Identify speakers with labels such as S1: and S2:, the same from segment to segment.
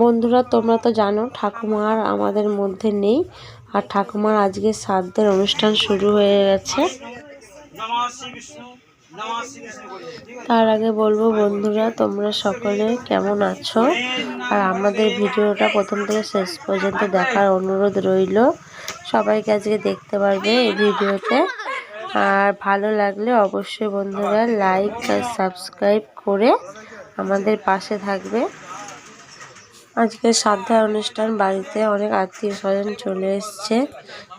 S1: বন্ধুরা, তোমরা তো জানো, ঠাকুমা আর আমাদের মধ্যে নেই। আর ঠাকুমার আজকে শ্রাদ্ধের অনুষ্ঠান শুরু হয়ে গেছে। তার আগে বলব, বন্ধুরা, তোমরা সকলে কেমন আছো? আর আমাদের ভিডিওটা প্রথম থেকে শেষ পর্যন্ত দেখার অনুরোধ রইল। সবাইকে আজকে দেখতে পারবে এই ভিডিওতে। আর ভালো লাগলে অবশ্যই বন্ধুরা, লাইক আর সাবস্ক্রাইব করে আমাদের পাশে থাকবে। আজকে শ্রাদ্ধা অনুষ্ঠান বাড়িতে অনেক আত্মীয় স্বজন চলে এসছে।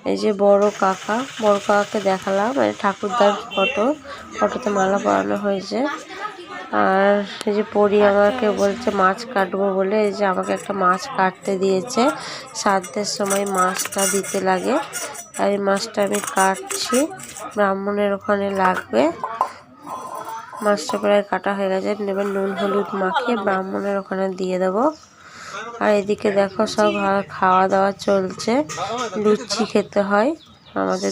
S1: এই যে বড় কাকা, বড় কাকাকে দেখালাম মানে ঠাকুরদার ফটো, ফটোতে মালা পরানো হয়েছে। আর এই যে পরি আমাকে বলছে মাছ কাটবো বলে, এই যে আমাকে একটা মাছ কাটতে দিয়েছে। শ্রাদ্ধের সময় মাছটা দিতে লাগে। আর এই মাছটা আমি কাটছি, ব্রাহ্মণের ওখানে লাগবে। মাছটা প্রায় কাটা হয়ে গেছে, এবার নুন, হলুদ মাখিয়ে ব্রাহ্মণের ওখানে দিয়ে দেবো। আর এদিকে দেখো সব খাওয়া দাওয়া চলছে। লুচি খেতে হয়। আমাদের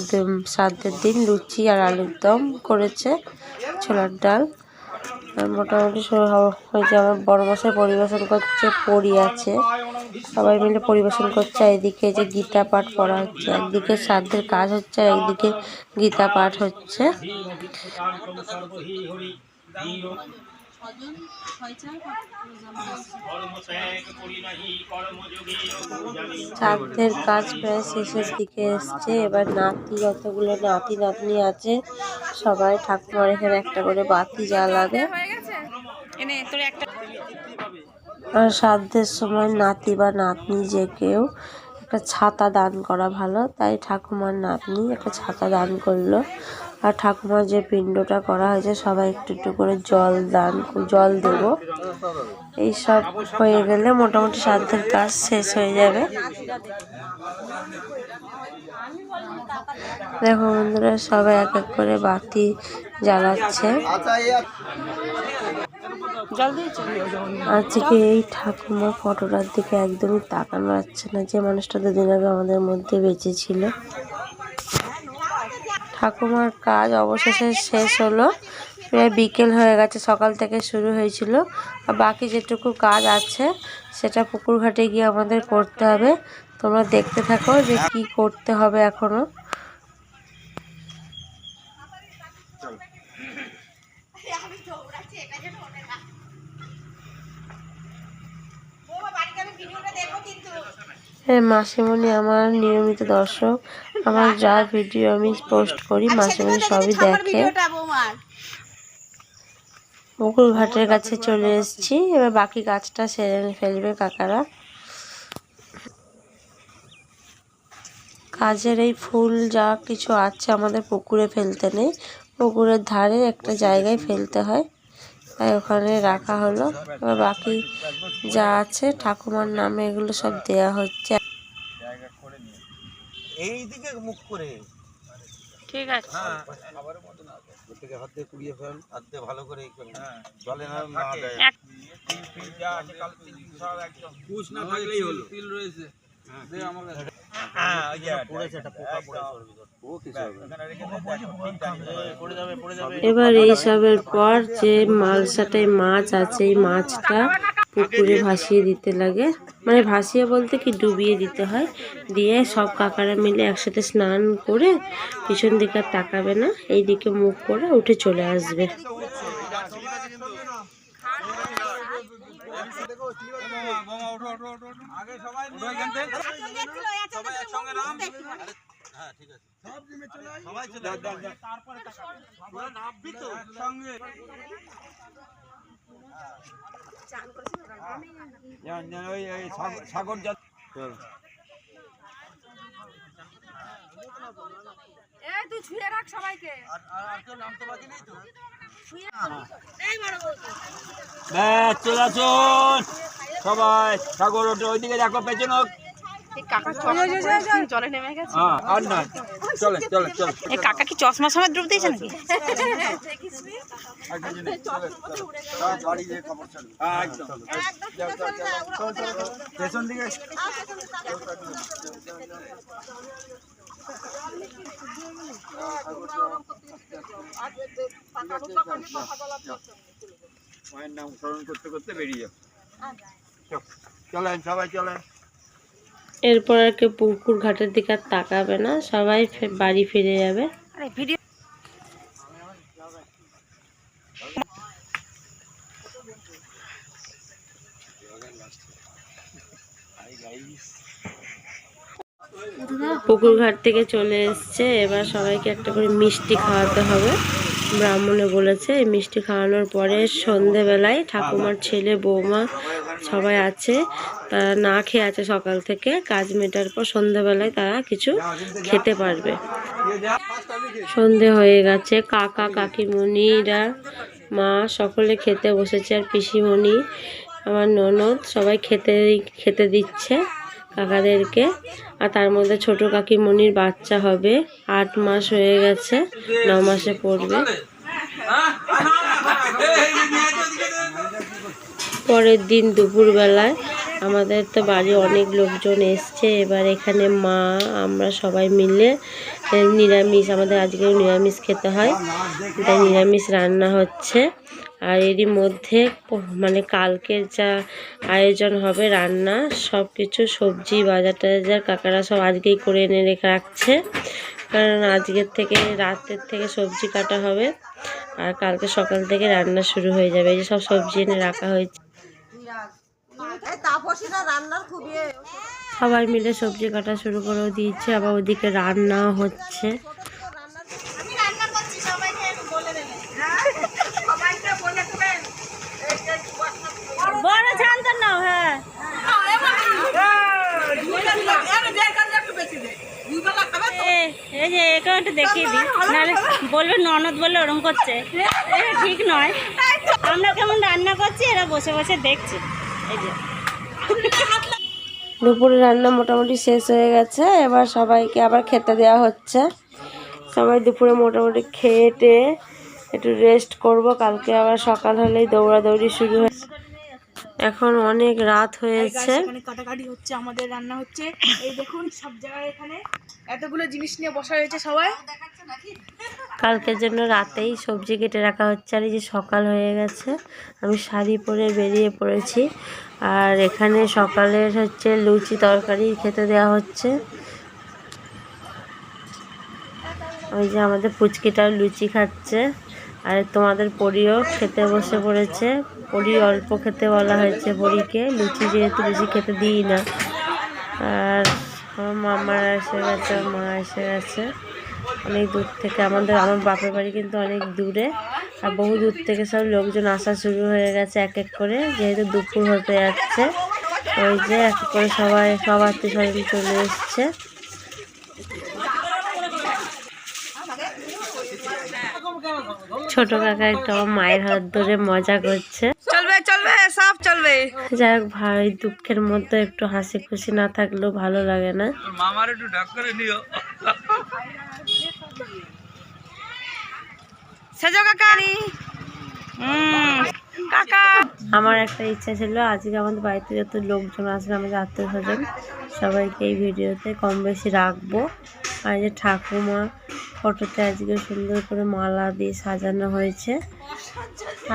S1: শ্রাদ্ধের দিন লুচি আর আলুর দম করেছে ছোলার ডাল। মোটামুটি ওই হয়েছে আমার বড় মশাই পরিবেশন করছে পড়ি আছে। সবাই মিলে পরিবেশন করছে। এদিকে যে গীতা পাঠ পড়া হচ্ছে। একদিকে শ্রাদ্ধের কাজ হচ্ছে, আর একদিকে গীতা পাঠ হচ্ছে। শ্রাদ্ধের কাজ প্রায় শেষের দিকে এসছে। এবার নাতি যতগুলো নাতি নাতনি আছে সবাই ঠাকুমার এখানে একটা করে বাতি জ্বালাবে। আর শ্রাদ্ধের সময় নাতি বা নাতনি যে কেউ একটা ছাতা দান করা ভালো। তাই ঠাকুমার নাতনি একটা ছাতা দান করল। আর ঠাকুমার যে পিণ্ডটা করা হয়েছে, সবাই একটু একটু করে জল দান, জল দেব। এই সব হয়ে গেলে মোটামুটি শ্রাদ্ধের কাজ শেষ হয়ে যাবে। দেখো বন্ধুরা, সবাই এক এক করে বাতি জ্বালাচ্ছে। আজকে এই ঠাকুমা ফটোটার দিকে একদমই তাকানো যাচ্ছে না, যে মানুষটা দুদিন আগে আমাদের মধ্যে বেঁচে ছিল। ঠাকুমার কাজ অবশেষে শেষ হলো। প্রায় বিকেল হয়ে গেছে সকাল থেকে শুরু হয়েছিল। আর বাকি যেটুকু কাজ আছে সেটা পুকুর ঘাটে গিয়ে আমাদের করতে হবে। তোমরা দেখতে থাকো যে কি করতে হবে এখনও। হ্যাঁ মাসিমণি আমার নিয়মিত দর্শক। আমার যা ভিডিও আমি পোস্ট করি মাসিমণি সবই দেখে। ঘাটের কাছে চলে এসেছি এবার বাকি গাছটা সেরে ফেলবে কাকারা। কাজের এই ফুল যা কিছু আছে আমাদের পুকুরে ফেলতে নেই পুকুরের ধারে একটা জায়গায় ফেলতে হয় তাই ওখানে রাখা হলো। এবার বাকি যা আছে ঠাকুমার নামে এগুলো সব দেয়া হচ্ছে।
S2: এই দিকে মুখ করে।
S3: ঠিক আছে।
S2: হ্যাঁ। থেকে হাত দিয়ে কুড়িয়ে ফেল হাত দিয়ে ভালো করে এই করে জলে না না দেয়।
S3: এক
S4: না থাকলেই হলো। তিল রয়েছে। দে আমার
S2: হ্যাঁ ওই যে পড়েছে একটা পোকা পড়েছে ওর ভিতর। ও কিছু পড়ে যাবে পড়ে যাবে।
S1: এবার এইসবের পর যে মালসাটায় মাছ আছে এই মাছটা পুকুরে ভাসিয়ে দিতে লাগে। মানে ভাসিয়ে বলতে কি ডুবিয়ে দিতে হয়। দিয়ে সব কাকারা মিলে একসাথে স্নান করে পিছন দিকে আর তাকাবে না। এই দিকে মুখ করে উঠে চলে আসবে।
S4: তারপরে তো জান সাগর- চলে সবাই সাগর ওই ওইদিকে দেখো পেছনে হোক।
S3: কাকা জলে নেমে
S4: আর চলে চলে চলে
S3: এই কাকা কি চশমা সময় ডুব দিয়েছে নাকি?
S4: হ্যাঁ মায়ের নাম স্মরণ করতে করতে বেরিয়ে যাও। চল।
S2: চলেন সবাই চলেন।
S1: এরপর আর কেউ পুকুর ঘাটের দিকে আর তাকাবে না সবাই বাড়ি ফিরে যাবে। পুকুর ঘাট থেকে চলে এসছে এবার সবাইকে একটা করে মিষ্টি খাওয়াতে হবে। ব্রাহ্মণে বলেছে, এই মিষ্টি খাওয়ানোর পরে সন্ধেবেলায় ঠাকুমার ছেলে, বৌমা সবাই আছে, তারা না খেয়ে আছে সকাল থেকে, কাজ মেটার পর সন্ধেবেলায় তারা কিছু খেতে পারবে। সন্ধে হয়ে গেছে, কাকা কাকিমণিরা মা সকলে খেতে বসেছে, আর পিসিমণি, আমার ননদ সবাই খেতে খেতে দিচ্ছে। কাকাদেরকে। আর তার মধ্যে ছোট কাকিমণির বাচ্চা হবে। আট মাস হয়ে গেছে, ন মাসে পড়বে। পরের দিন দুপুরবেলায় আমাদের তো বাড়ি অনেক লোকজন এসছে। এবার এখানে মা, আমরা সবাই মিলে নিরামিষ, আমাদের আজকেও নিরামিষ খেতে হয়। তাই নিরামিষ রান্না হচ্ছে। আর এরই মধ্যে মানে কালকের যা আয়োজন হবে রান্না সব কিছু সবজি বাজার টাজার কাকারা সব আজকেই করে এনে রেখে রাখছে। কারণ আজকের থেকে রাতের থেকে সবজি কাটা হবে। আর কালকে সকাল থেকে রান্না শুরু হয়ে যাবে। এই যে সব সবজি এনে রাখা হয়েছে। সবাই মিলে সবজি কাটা শুরু করেও দিয়েছে। আবার ওদিকে রান্না হচ্ছে
S3: বড় ঝাল নাও হ্যাঁ এ- এই যে একেও একটু দেখিয়ে দিই। নাহলে বলবে, ননদ বলে ওরম করছে। এটা ঠিক নয়। আমরা কেমন রান্না করছি, এরা বসে বসে দেখছে। এই যে।
S1: দুপুরে রান্না মোটামুটি শেষ হয়ে গেছে। এবার সবাইকে আবার খেতে দেওয়া হচ্ছে। সবাই দুপুরে মোটামুটি খেয়ে একটু রেস্ট করব। কালকে আবার সকাল হলেই দৌড়াদৌড়ি শুরু হয় এখন অনেক রাত হয়েছে।
S5: এখানে কাটাকাটি হচ্ছে আমাদের রান্না হচ্ছে। এই দেখুন সব জায়গায় এখানে এতগুলো জিনিস নিয়ে বসা হয়েছে সবাই।
S1: কালকের জন্য রাতেই সবজি কেটে রাখা হচ্ছে আর এই যে সকাল হয়ে গেছে আমি শাড়ি পরে বেরিয়ে পড়েছি। আর এখানে সকালের হচ্ছে লুচি তরকারি খেতে দেওয়া হচ্ছে। ওই যে আমাদের পুচকিটাও লুচি খাচ্ছে আর তোমাদের পরিও খেতে বসে পড়েছে। পরি অল্প খেতে বলা হয়েছে বড়িকে, লুচি যেহেতু বেশি খেতে দিই না। আর মামারা এসে গেছে, মা এসে গেছে। অনেক দূর থেকে আমাদের, আমার বাপের বাড়ি কিন্তু অনেক দূরে। আর বহু দূর থেকে সব লোকজন আসা শুরু হয়ে গেছে এক এক করে, যেহেতু দুপুর হতে যাচ্ছে। ওই যে এক করে সবাই, সব আত্মীয় স্বজন চলে এসছে। ছোট কাকা একটা আমার মায়ের হাত ধরে মজা করছে।
S5: চলবে চলবে সব চলবে।
S1: যাই হোক ভাই দুঃখের মধ্যে একটু হাসি খুশি না থাকলেও ভালো লাগে না।
S4: মামার একটু ডাক করে নিও।
S5: সেজো কাকানি। কাকা।
S1: আমার একটা ইচ্ছা ছিল, আজকে আমাদের বাড়িতে যত লোকজন আসবে, আমাদের আত্মীয় স্বজন সবাইকে এই ভিডিওতে কম বেশি রাখব। আর যে ঠাকুমা ফটোতে আজকে সুন্দর করে মালা দিয়ে সাজানো হয়েছে।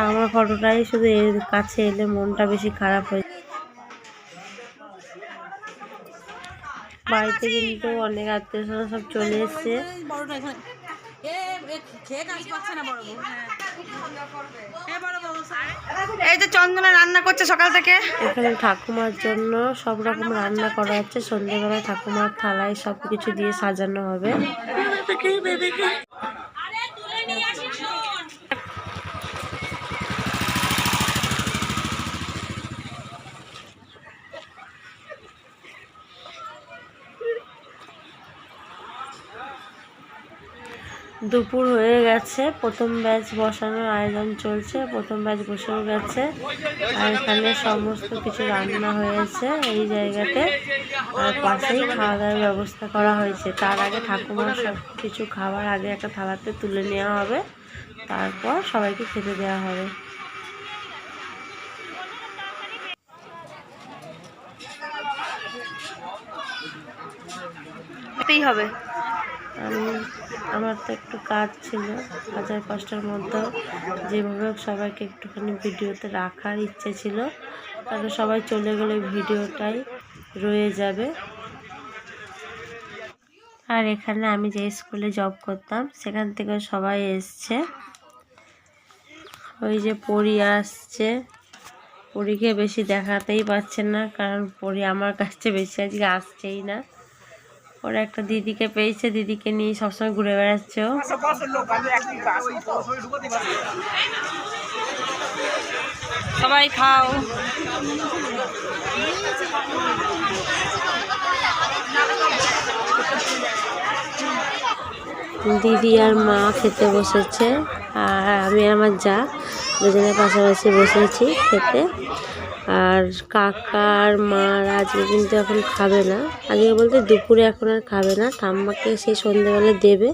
S1: আমার ফটোটাই শুধু এর কাছে এলে মনটা বেশি খারাপ হয়েছে বাড়িতে কিন্তু অনেক আত্মীয় স্বজন সব চলে এসছে।
S5: এই যে চন্দনা রান্না করছে সকাল থেকে।
S1: এখানে ঠাকুমার জন্য সব রকম রান্না করা হচ্ছে। সন্ধ্যেবেলায় ঠাকুমার থালায় সব কিছু দিয়ে সাজানো হবে। দুপুর হয়ে গেছে, প্রথম ব্যাচ বসানোর আয়োজন চলছে, প্রথম ব্যাচ বসেও গেছে, আর এখানে সমস্ত কিছু রান্না হয়েছে এই জায়গাতে, আর পাশেই খাওয়া দাওয়ার ব্যবস্থা করা হয়েছে। তার আগে ঠাকুমার সব কিছু খাবার আগে একটা থালাতে তুলে নেওয়া হবে, তারপর সবাইকে খেতে দেওয়া হবে।
S5: হবে।
S1: আমি আমার তো একটু কাজ ছিল হাজার কষ্টের মধ্যে। যেভাবে সবাইকে একটুখানি ভিডিওতে রাখার ইচ্ছে ছিল। কারণ সবাই চলে গেলে ভিডিওটাই, রয়ে যাবে। আর এখানে আমি যে স্কুলে জব করতাম, সেখান থেকে সবাই এসছে। ওই যে পড়ি আসছে। পরীকে বেশি দেখাতেই পারছে না, কারণ পরি আমার কাছে বেশি আজকে আসছেই না। ওরা একটা দিদিকে পেয়েছে, দিদিকে নিয়ে সবসময় ঘুরে বেড়াচ্ছে
S3: সবাই খাও।
S1: দিদি আর মা খেতে বসেছে, আর আমি আমার যা দুজনের পাশাপাশি বসেছি খেতে। আর কাকার আর মা আর আজকে কিন্তু এখন খাবে না। আজকে বলতে দুপুরে এখন আর খাবে না। ঠাম্মাকে সেই সন্ধেবেলা দেবে,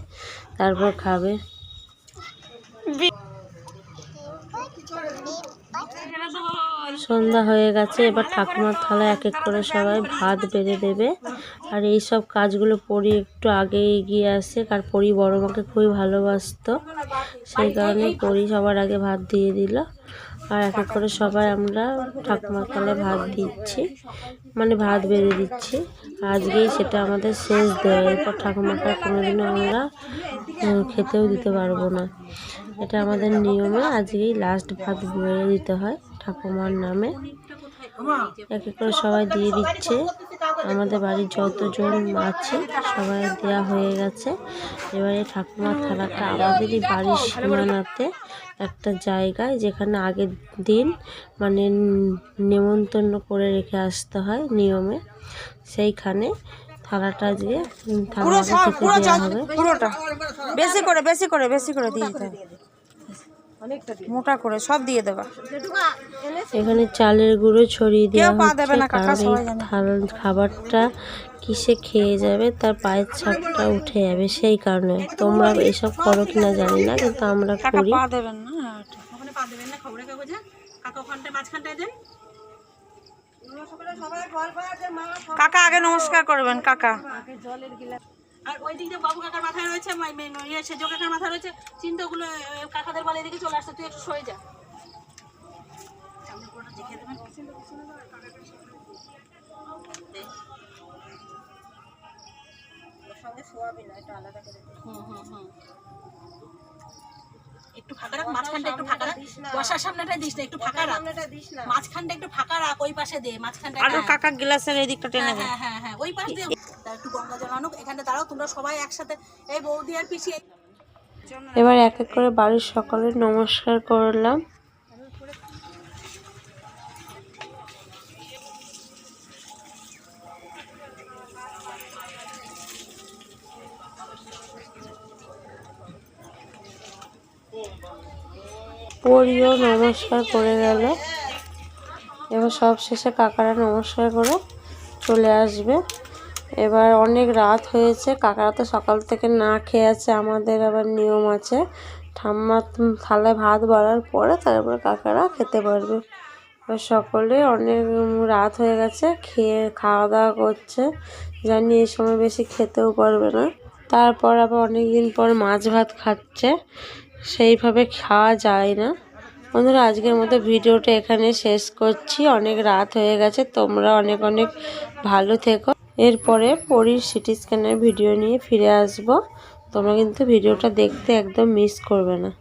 S1: তারপর খাবে। সন্ধ্যা হয়ে গেছে, এবার ঠাকুমার থালা এক এক করে সবাই ভাত বেড়ে দেবে। আর এই সব কাজগুলো পরি একটু আগে এগিয়ে আসে কার পরি বড় মাকে খুবই ভালোবাসতো। সেই কারণে পরি সবার আগে ভাত দিয়ে দিল। আর এক এক করে সবাই আমরা ঠাকুমার থালায় ভাত দিচ্ছি মানে ভাত বেড়ে দিচ্ছি। আজকেই সেটা আমাদের শেষ দেয় এরপর ঠাকুমাকে কোনোদিনও আমরা খেতেও দিতে পারব না। এটা আমাদের নিয়মে আজকেই লাস্ট ভাত বেড়ে দিতে হয় ঠাকুমার নামে। এক এক করে সবাই দিয়ে দিচ্ছে। আমাদের বাড়ির যতজন আছে, সবাই দেওয়া হয়ে গেছে। এবারে ঠাকুমার থালাটা আমাদেরই বাড়ির সীমানাতে একটা জায়গায় যেখানে আগের দিন মানে নেমন্তন্ন করে রেখে আসতে হয় নিয়মে সেইখানে থালাটা দিয়ে থালা দেওয়া হবে
S3: বেশি করে বেশি করে বেশি করে দিয়ে দিতে হবে। মোটা করে সব দিয়ে দেবা।
S1: এখানে চালের গুঁড়ো ছড়িয়ে দেওয়া
S3: পা দেবে
S1: হচ্ছে।
S3: না কাকা,
S1: কারণ এই
S3: সবাই জানে।
S1: থাল- খাবারটা কিসে খেয়ে যাবে তার পায়ের ছাপটা উঠে যাবে সেই কারণে। তোমরা এসব করো কিনা জানি না কিন্তু আমরা
S3: কাকা
S1: করি।
S3: পা দেবেন না
S5: ওখানে পা দেবেন না খবরের কাগজে কাকা ওখানটায় মাঝখানটায় দেন।
S3: কাকা আগে নমস্কার করবেন কাকা।
S5: আর ওই দিক দিয়ে বাবু কাকার মাথায় রয়েছে মা- ইয়ে সেজো কাকার মাথায় রয়েছে চিন্তাগুলো কাকাদের বলে এদিকে চলে আসছে তুই একটু সরে যা। সামনে পুরোটা দেখিয়ে দেবেন। হুম, হুম, হুম। একটু ফাঁকা রাখ মাঝখানটা একটু ফাঁকা রাখ। বসার সামনেটা দিস না একটু ফাঁকা রাখ। মাঝখানটা একটু ফাঁকা রাখ ওই পাশে দে মাঝখানটা
S3: আর
S5: হ্যাঁ।
S3: কাকা গ্লাসের এই দিকটা টেনে
S5: হ্যাঁ হ্যাঁ হ্যাঁ ওই পাশ দিয়ে একটু গঙ্গা জল এখানে দাঁড়াও, তোমরা সবাই একসাথে, এই বৌদি আর পিছিয়ে
S1: এবার এক এক করে বাড়ির সকলে নমস্কার করলাম। পরিও নমস্কার করে গেল। এবার সব শেষে কাকারা নমস্কার করে চলে আসবে। এবার অনেক রাত হয়েছে, কাকারা তো সকাল থেকে না খেয়ে আছে, আমাদের আবার নিয়ম আছে। ঠাম্মা থালায় ভাত বাড়ার পরে তারপরে কাকারা খেতে পারবে। এবার সকলে অনেক রাত হয়ে গেছে, খেয়ে খাওয়া দাওয়া করছে। জানি এই সময় বেশি খেতেও পারবে না। তারপর আবার অনেক দিন পর মাছ ভাত খাচ্ছে, সেইভাবে খাওয়া যায় না। বন্ধুরা, আজকের মতো ভিডিওটা এখানে শেষ করছি। অনেক রাত হয়ে গেছে, তোমরা অনেক অনেক ভালো থেকো। এরপরে পরীর সিটি স্ক্যানের ভিডিও নিয়ে ফিরে আসব। তোমরা কিন্তু ভিডিওটা দেখতে একদম মিস করবে না।